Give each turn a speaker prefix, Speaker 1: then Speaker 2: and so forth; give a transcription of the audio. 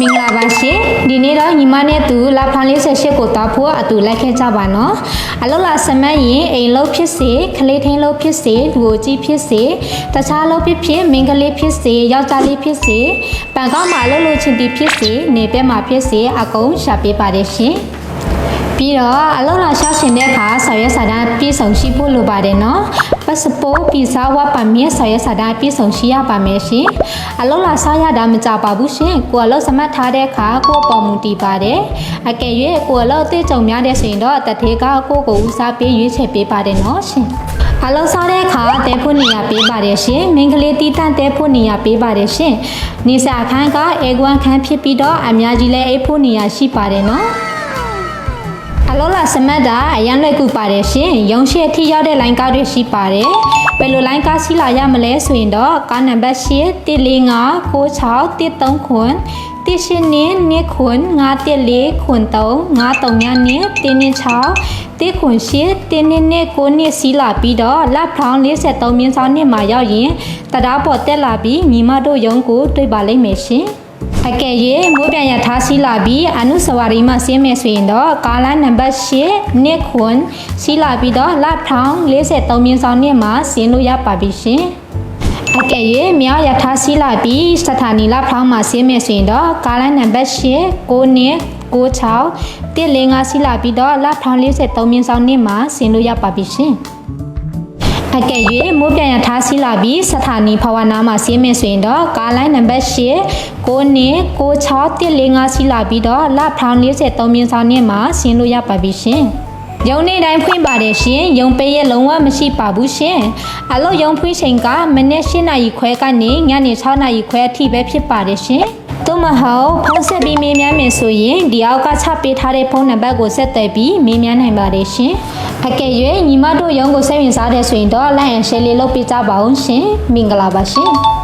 Speaker 1: မင်္ဂလာပါရှင်ဒီနေ့တော့ညီမနဲ့သူလာဖန်48ကိုတောက်ဖို့အတူလိုက်ခဲ့ကြပါနော်အလောက်လာစမတ်ရင်အိမ်လုံးဖြစ်စေခလေးထင်းလုံးဖြစ်စေလူကိုကြီးဖြစ်စေတခြားလုံးဖြစ်ဖြစ်မင်္ဂလေးဖြစ်စေယောက်ျားလေးဖြစ်စေပန်ကောက်မှာလှုပ်လို့ချင်းတီဖြစ်စေနေဘက်မှာဖြစ်စေအကုန်ရှာပေးပါတယ်ရှင်ပြီးတော့အလောက်လာရှာရှင်တဲ့ အခါဆော်ရဲစာတမ်းပြည့်စုံရှိဖို့လိုပါတယ်နော်ပတ်စပို့ဗီဇာဝတ်ပါမြင့်ဆော်ရဲစာတမ်းပြည့်စုံရှိရပါမယ်ရှင်အလောက်လာဆောက်ရတာမကြပါဘူးရှင်ကိုယ်အလောက်စမတ်ထားတဲ့အခါကိုယ်ပေါ်မူတည်ပါတယ်အကယ်၍ကိုယ်အလောက်အသေးကြုံများတဲ့ဆိုရင်တော့တထေကကိုယ့်ကိုဦးစားပေးရွေးချယ်ပေးပါတယ်နော်ရှင်အလောက်စားတဲ့အခါတဲဖို့နေရပေးပါတယ်ရှင်မင်္ဂလေးတီးတန့်တဲဖို့နေရပေးပါတယ်ရှင်နေစာအခန်းကအေကွမ်ခန်းဖြစ်ပြီးတော့အများကြီးလဲအိတ်ဖို့နေရရှိပါတယ်နော် အလောလာစမတ်တာအရန်လွယ်ကူပါတယ်ရှင်ရုံရှိအထိရောက်တဲ့လိုင်းကားတွေရှိပါတယ်ဘယ်လိုလိုင်းကားစီးလာရမလဲဆိုရင်တော့ကားနံပါတ်8 145 96 139ခွန်189နစ်ခွန်914ခွန်3 939နစ်196တိခွန်8 1နှစ်9နှစ်စီးလာပြီးတော့လက်ဖောင်း43မြင်းဆောင်နှစ်မှာရောက်ရင်တရားပေါ်တက်လာပြီးညီမတို့ရုံးကိုတွေ့ပါလိမ့်မယ်ရှင် အကယ်၍မိုးပြန်ရထားစီလာပြီးအနုစဝရီမှဆင်းမယ်ဆိုရင်တော့ကာလနံပါတ်8နှစ်ခွန်စီလာပြီးတော့လထောင်43မြင်းဆောင်နှစ်မှာဆင်းလို့ရပါပြီရှင်အကယ်၍မြောက်ရထားစီလာပြီးစถาနီလဖောင်းမှာဆင်းမယ်ဆိုရင်တော့ကာလနံပါတ်8 9နှစ်96တစ်လေးငါစီလာပြီးတော့လထောင်43မြင်းဆောင်နှစ်မှာဆင်းလို့ရပါပြီရှင် အကယ်၍မိုးပြန်ရထားစီလာပြီးစถาနီဖဝနာမှာဆင်းမယ်ဆိုရင်တော့ကားလိုင်းနံပါတ်8 9နှစ်96 145စီလာပြီးတော့လဖောင်း43မြင်းဆောင်နဲ့မှာဆင်းလို့ရပါပြီရှင်။ရုံနေတိုင်းဖွင့်ပါတယ်ရှင်။ရုံပေးရလုံးဝမရှိပါဘူးရှင်။အလို့ရုံဖွင့်ချိန်ကမနေ့၈နာရီခွဲကနေညနေ6နာရီခွဲအထိပဲဖြစ်ပါတယ်ရှင်။သို့မဟုတ်ဖုန်းဆက်ပြီးမေးမြန်းမယ်ဆိုရင်ဒီအောက်ကချပေးထားတဲ့ဖုန်းနံပါတ်ကိုဆက်သွယ်ပြီးမေးမြန်းနိုင်ပါတယ်ရှင်။ အကယ်၍ညီမတို့ရုံးကိုစိတ်ဝင်စားတဲ့ဆိုရင်တော့ like and share လေးလုပ်ပေးကြပါဦးရှင်။မင်္ဂလာပါရှင်။